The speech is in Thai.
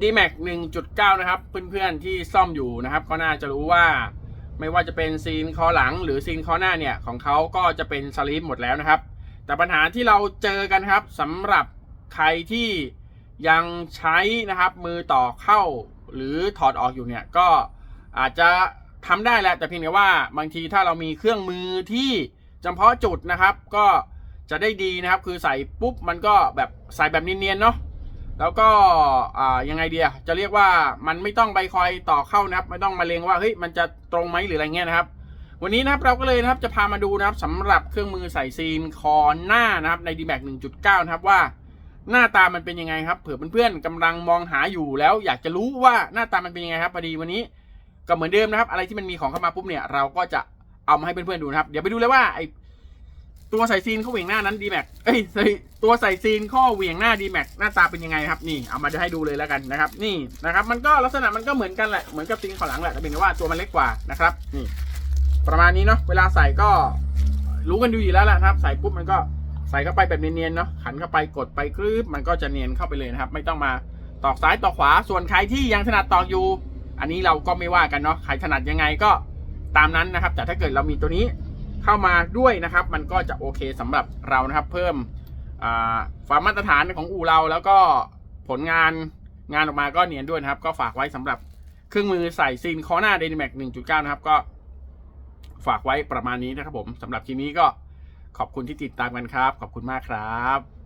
d m a x 1.9 นะครับ เพื่อนๆที่ซ่อมอยู่นะครับ ก็น่าจะรู้ว่าไม่ว่าจะเป็นซีนคอหลังหรือซีนคอหน้าเนี่ย ของเขาก็จะเป็นสลีปหมดแล้วนะครับ แต่ปัญหาที่เราเจอกันครับสำหรับใครที่ยังใช้นะครับมือต่อเข้าหรือถอดออกอยู่เนี่ย ก็อาจจะทำได้แหละแต่เพียงแต่ว่าบางทีถ้าเรามีเครื่องมือที่จำเพาะจุดนะครับ ก็จะได้ดีนะครับ คือใส่ปุ๊บมันก็แบบใส่แบบเนียนๆเนาะ แล้วก็ยังไงเดียจะเรียกว่ามันไม่ต้องไปคอยต่อเข้านะครับ ไม่ต้องมาเลงว่าเฮ้ยมันจะตรงไหมหรืออะไรเงี้ยนะครับ วันนี้นะครับเราก็เลยนะครับจะพามาดูนะครับสำหรับเครื่องมือใส่ซีนคอหน้านะครับใน d m a x 1.9 นะครับว่า หน้าตามันเป็นยังไงครับเผื่อเพื่อนๆกำลังมองหาอยู่แล้ว อยากจะรู้ว่าหน้าตามันเป็นยังไงครับพอดีวันนี้ก็เหมือนเดิมนะครับ อะไรที่มันมีของเข้ามาปุ๊บเนี่ยเราก็จะเอามาให้เพื่อนๆดูนะครับ เดี๋ยวไปดูเลยว่าไอ ตัวใส่ซีนข้อเหวี่ยงหน้านั้น d m a x เอ้ยตัวใส่ซีนข้อเหวี่ยงหน้า d m a x หน้าตาเป็นยังไงครับนี่เอามาจะให้ดูเลยแล้วกันนะครับ นี่นะครับ มันก็ลักษณะมันก็เหมือนกันแหละเหมือนกับซีนข้างหลังแหละแต่เป็นแต่ว่าตัวมันเล็กกว่านะครับ นี่ ประมาณนี้เนาะเวลาใส่ก็รู้กันดูอยู่แล้วแหละครับ ใส่ปุ๊บมันก็ใส่เข้าไปแบบเนียนๆเนาะขันเข้าไปกดไปกรึบมันก็จะเนียนเข้าไปเลยนะครับ ไม่ต้องมาตอกซ้ายตอกขวา ส่วนใครที่ยังถนัดตอกอยู่ อันนี้เราก็ไม่ว่ากันเนาะใครถนัดยังไงก็ตามนั้นนะครับ แต่ถ้าเกิดเรามีตัวนี้ เข้ามาด้วยนะครับ มันก็จะโอเคสำหรับเรานะครับ เพิ่มความมาตรฐานของอู่เรา แล้วก็ผลงานงานออกมาก็เนียนด้วยนะครับ ก็ฝากไว้สำหรับเครื่องมือใส่ซีนคอหน้าเดนิแม็ก1.9นะครับ ก็ฝากไว้ประมาณนี้นะครับผมสำหรับคลิปนี้ก็ขอบคุณที่ติดตามกันครับ ขอบคุณมากครับ